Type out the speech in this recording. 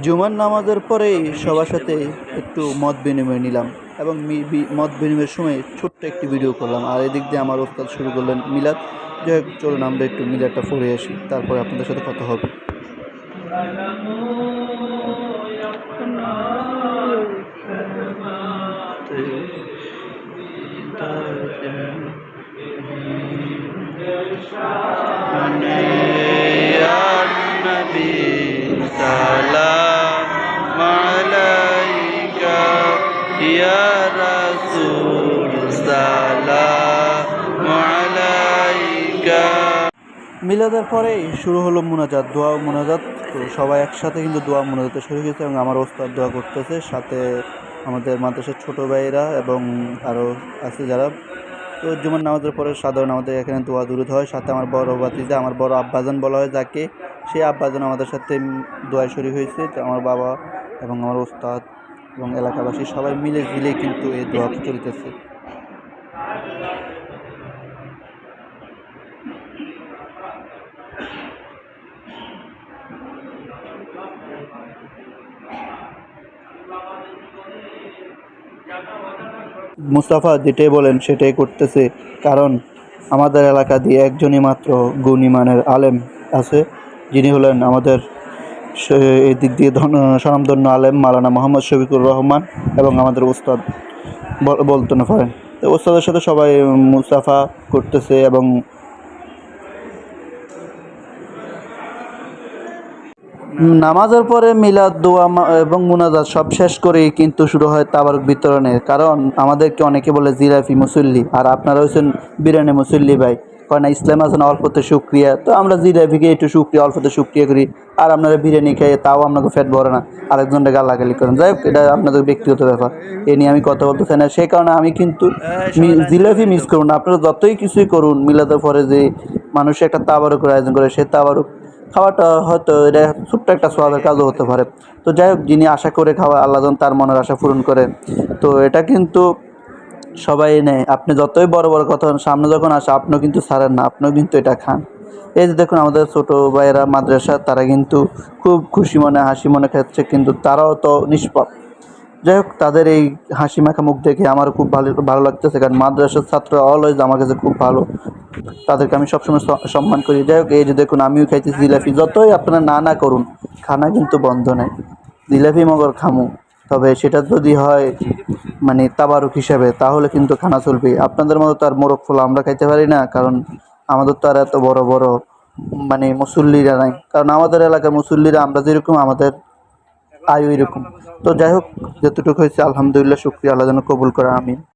জুমার নামাজের পরেই সবার সাথে একটু মত বিনিময় নিলাম এবং মত বিনিময়ের সময় ছোট্ট একটি ভিডিও করলাম। আর এদিক দিয়ে আমার ওস্তাদ শুরু করলেন মিলাদ। যাই হোক, চলুন আমরা একটু মিলাদটা পড়ে আসি। তারপরে আপনাদের সাথে কথা হবে। সালাম মিলাদের পরেই শুরু হলো মোনাজাত, দোয়া মোনাজাত। তো সবাই একসাথে কিন্তু দোয়া মোনাজাতে শুরু হয়েছে এবং আমার ওস্তাদ দোয়া করতেছে। সাথে আমাদের মাদ্রাসার ছোটো ভাইয়েরা এবং আরও আছে যারা। তো জুমার নামাজের পরে সাধারণ আমাদের এখানে দোয়া দূরত হয়। সাথে আমার বড় বাতিজা আমার বড় আব্বাজান বলা হয় যাকে। সেই আব্বাজান আমাদের সাথে দোয়ায় শরীর হয়েছে। আমার বাবা এবং আমার ওস্তাদ এবং এলাকাবাসী সবাই মিলে ঝিলে কিন্তু এই দোয়া চলতেছে। মুস্তাফা যেটাই বলেন সেটাই করতেছে, কারণ আমাদের এলাকা দিয়ে একজনই মাত্র গুণীমানের আলেম আছে, যিনি হলেন আমাদের এই দিক দিয়ে ধন- স্বনামধন্য আলেম মালানা মোহাম্মদ শফিকুর রহমান এবং আমাদের বলতে না পারেন তো উস্তাদের সাথে সবাই মুস্তাফা করতেছে এবং নামাজের পরে মিলাদ, দোয়া এবং মুনাজাত সব শেষ করেই কিন্তু শুরু হয় তাবারক বিতরণের। কারণ আমাদেরকে অনেকে বলে জিরাফি মুসল্লি, আর আপনারা হচ্ছেন বিরিয়ানি মুসল্লি ভাই। কয় না ইসলাম আছে না অল্পতে সুক্রিয়া। তো আমরা জিরাফিকে একটু সুক্রিয়া অল্পতে সুক্রিয়া করি। আর আপনারা বিরিয়ানি খাই তাও আপনাকে ফ্যাট ভরে না। আরেকজনটা গালাগালি করেন। যাই হোক এটা আপনাদের ব্যক্তিগত ব্যাপার। এ নিয়ে আমি কথা বলতে চাই না। সেই কারণে আমি কিন্তু জিলাপি মিস করুন না। আপনারা যতই কিছুই করুন মিলাদের পরে যে মানুষ একটা তাবারকের আয়োজন করে সে তাবারক খাওয়াটা হয়তো এটা ছোট্ট একটা সোয়াবের কাজও হতে পারে। তো যাই হোক যিনি আশা করে খাওয়া আল্লাহ তার মনের আশা পূরণ করে। তো এটা কিন্তু সবাই নেয়। আপনি যতই বড় বড় কথা সামনে যখন আসে, আপনিও কিন্তু ছাড়েন না, আপনিও কিন্তু এটা খান। এই যে দেখুন, আমাদের ছোটো ভাইয়েরা মাদ্রাসা, তারা কিন্তু খুব খুশি মনে, হাসি মনে খাচ্ছে, কিন্তু তারাও তো নিষ্পাপ। যাই হোক, তাদের এই হাসি মাখা মুখ দেখে আমার খুব ভালো ভালো লাগতেছে, কারণ মাদ্রাসার ছাত্র অলওয়েজ আমার কাছে খুব ভালো। তাদেরকে আমি সবসময় সম্মান করি। যাই হোক, এই যে দেখুন, আমিও খাইতেছি জিলাপি। যতই আপনারা না না করুন, খানা কিন্তু বন্ধ নেই। জিলাপি মগর খামু। তবে সেটা যদি হয় মানে তাবারুক হিসাবে, তাহলে কিন্তু খানা চলবে। আপনাদের মতো তো আর মোরগ ফল আমরা খাইতে পারি না, কারণ আমাদের তো আর এত বড় বড় মানে মুসল্লিরা নাই। কারণ আমাদের এলাকার মুসল্লিরা আমরা যেরকম, আমাদের আয়ু এরকম। তো যাই হোক, যতটুকু হয়েছে, আলহামদুলিল্লাহ, শুক্রিয়া। আল্লাহ যেন কবুল করা আমি